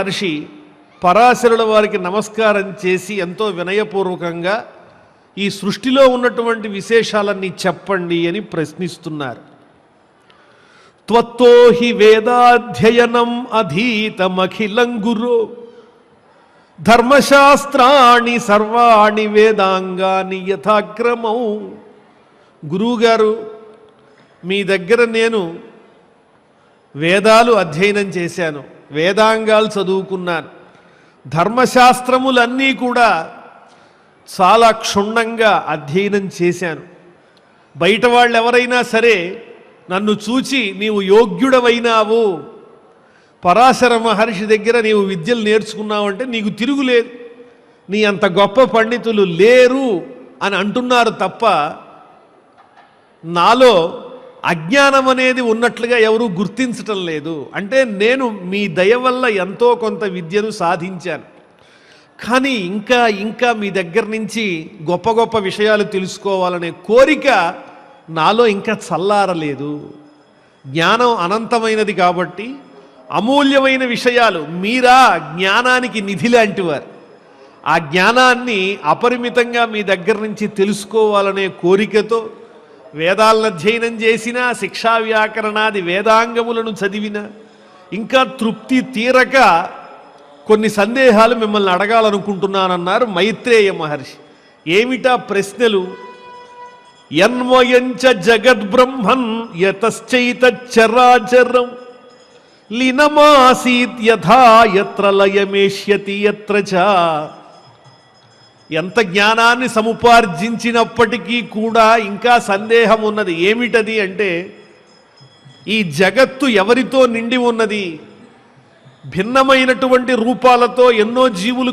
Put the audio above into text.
మహర్షి పరాశరుల వారికి నమస్కారం చేసి ఎంతో వినయపూర్వకంగా ఈ సృష్టిలో ఉన్నటువంటి విశేషాలన్నీ చెప్పండి అని ప్రశ్నిస్తున్నారు. త్వత్తో హి వేదాధ్యయనం అధీతమఖిలం గురు ధర్మశాస్త్రాణి సర్వాణి వేదాంగాని యథాక్రమం. గురువుగారు మీ దగ్గర నేను వేదాలు అధ్యయనం చేశాను. వేదాంగాలు చదువుకున్నాను. ధర్మశాస్త్రములన్నీ కూడా చాలా క్షుణ్ణంగా అధ్యయనం చేశాను. బయట వాళ్ళు ఎవరైనా సరే నన్ను చూచి నీవు యోగ్యుడవైనావు పరాశర మహర్షి దగ్గర నీవు విద్యలు నేర్చుకున్నావంటే నీకు తిరుగులేదు. నీ అంత గొప్ప పండితులు లేరు అని అంటున్నారు తప్ప నాలో అజ్ఞానం అనేది ఉన్నట్లుగా ఎవరూ గుర్తించటం లేదు. అంటే నేను మీ దయ వల్ల ఎంతో కొంత విద్యను సాధించాను. కానీ ఇంకా ఇంకా మీ దగ్గర నుంచి గొప్ప గొప్ప విషయాలు తెలుసుకోవాలనే కోరిక నాలో ఇంకా చల్లారలేదు. జ్ఞానం అనంతమైనది కాబట్టి అమూల్యమైన విషయాలు మీరా జ్ఞానానికి నిధి లాంటివారు ఆ జ్ఞానాన్ని అపరిమితంగా మీ దగ్గర నుంచి తెలుసుకోవాలనే కోరికతో వేదాలను అధ్యయనం చేసిన శిక్షా వ్యాకరణాది వేదాంగములను చదివిన ఇంకా తృప్తి తీరక కొన్ని సందేహాలు మిమ్మల్ని అడగాలనుకుంటున్నానన్నారు మైత్రేయ మహర్షి. ఏమిటా ప్రశ్నలు? యన్వయంచ జగద్బ్రహ్మన్ యతశ్చైత చరాచరం లీనమాసీత్ యథా యత్ర లయమేష్యతి యత్ర చ ఎంత జ్ఞానాన్ని సముపార్జించినప్పటికీ కూడా ఇంకా సందేహం ఉన్నది. ఏమిటది అంటే ఈ జగత్తు ఎవరితో నిండి ఉన్నది? భిన్నమైనటువంటి రూపాలతో ఎన్నో జీవులు